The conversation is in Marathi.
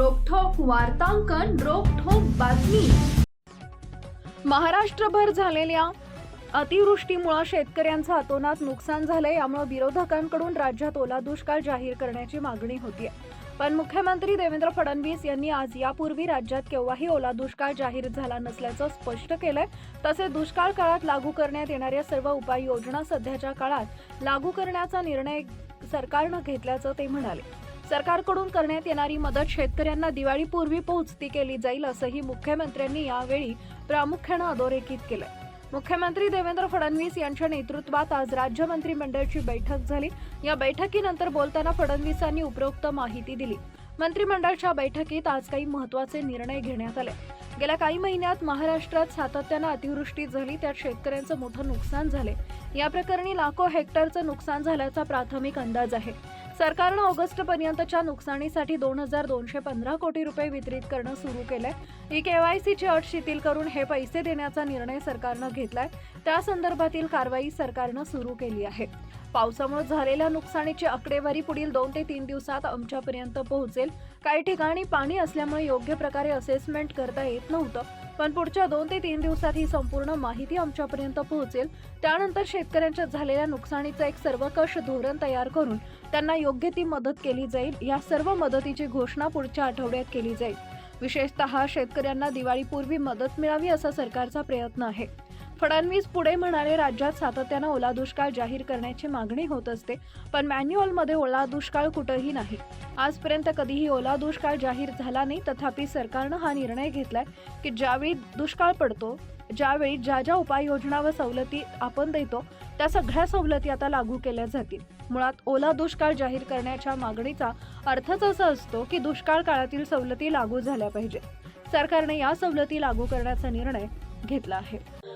वार्तांकन रोखोक बातमी. महाराष्ट्रभर झालेल्या अतिवृष्टीमुळे शेतकऱ्यांचं अतोनात नुकसान झालंय यामुळे विरोधकांकडून राज्यात ओला दुष्काळ जाहीर करण्याची मागणी होती पण मुख्यमंत्री देवेंद्र फडणवीस यांनी आज यापूर्वी राज्यात केव्हाही ओला दुष्काळ जाहीर झाला नसल्याचं स्पष्ट केलंय. तसेच दुष्काळ काळात लागू करण्यात येणाऱ्या सर्व उपाययोजना सध्याच्या काळात लागू करण्याचा निर्णय सरकारनं घेतल्याचं ते म्हणाले. सरकारकडून करण्यात येणारी मदत शेतकऱ्यांना दिवाळीपूर्वी पोहोचती केली जाईल असंही मुख्यमंत्र्यांनी यावेळी प्रामुख्यानं अधोरेखित केलंय. मुख्यमंत्री देवेंद्र फडणवीस यांच्या नेतृत्वात आज राज्य मंत्रिमंडळाची बैठक झाली. या बैठकीनंतर बोलताना फडणवीसांनी उपरोक्त माहिती दिली. मंत्रिमंडळाच्या बैठकीत आज काही महत्त्वाचे निर्णय घेण्यात आले. गेल्या काही महिन्यात महाराष्ट्रात सातत्यानं अतिवृष्टी झाली त्यात शेतकऱ्यांचं मोठं नुकसान झाले. या प्रकरणी लाखो हेक्टरचं नुकसान झाल्याचा प्राथमिक अंदाज आहे. सरकारनं ऑगस्ट पर्यंतच्या नुकसानीसाठी दोन हजार दोनशे पंधरा कोटी रुपये वितरित करणं सुरू केलंय. ही केवायसीची अट शिथिल करून हे पैसे देण्याचा निर्णय सरकारनं घेतलाय. त्या संदर्भातील कारवाई सरकारनं सुरू केली आहे. पावसामुळे झालेल्या नुकसानीची आकडेवारी पुढील दोन ते तीन दिवसात आमच्यापर्यंत पोहोचेल. काही ठिकाणी पाणी असल्यामुळे योग्य प्रकारे असेसमेंट करता येत नव्हतं. पण पुढच्या दोन ते तीन दिवसात ही संपूर्ण माहिती आमच्यापर्यंत पोहोचेल. त्यानंतर शेतकऱ्यांच्या झालेल्या नुकसानीचं एक सर्वकष धोरण तयार करून त्यांना योग्य ती मदत केली जाईल. या सर्व मदतीची घोषणा पुढच्या आठवड्यात केली जाईल. विशेषतः शेतकऱ्यांना दिवाळीपूर्वी मदत मिळावी असा सरकारचा प्रयत्न आहे. फडणवीस पुढे म्हणाले राज्यात सातत्यानं ओला दुष्काळ जाहीर करण्याची मागणी होत असते पण मॅन्युअलमध्ये ओला दुष्काळ कुठंही नाही. आजपर्यंत कधीही ओला दुष्काळ जाहीर झाला नाही. तथापि सरकारनं हा निर्णय घेतलाय की ज्यावेळी दुष्काळ पडतो ज्यावेळी ज्या ज्या उपाययोजना व सवलती आपण देतो त्या सगळ्या सवलती आता लागू केल्या जातील. मुळात ओला दुष्काळ जाहीर करण्याच्या मागणीचा अर्थच असा असतो की दुष्काळ काळातील सवलती लागू झाल्या पाहिजे सरकारने या सवलती लागू करण्याचा निर्णय घेतला आहे.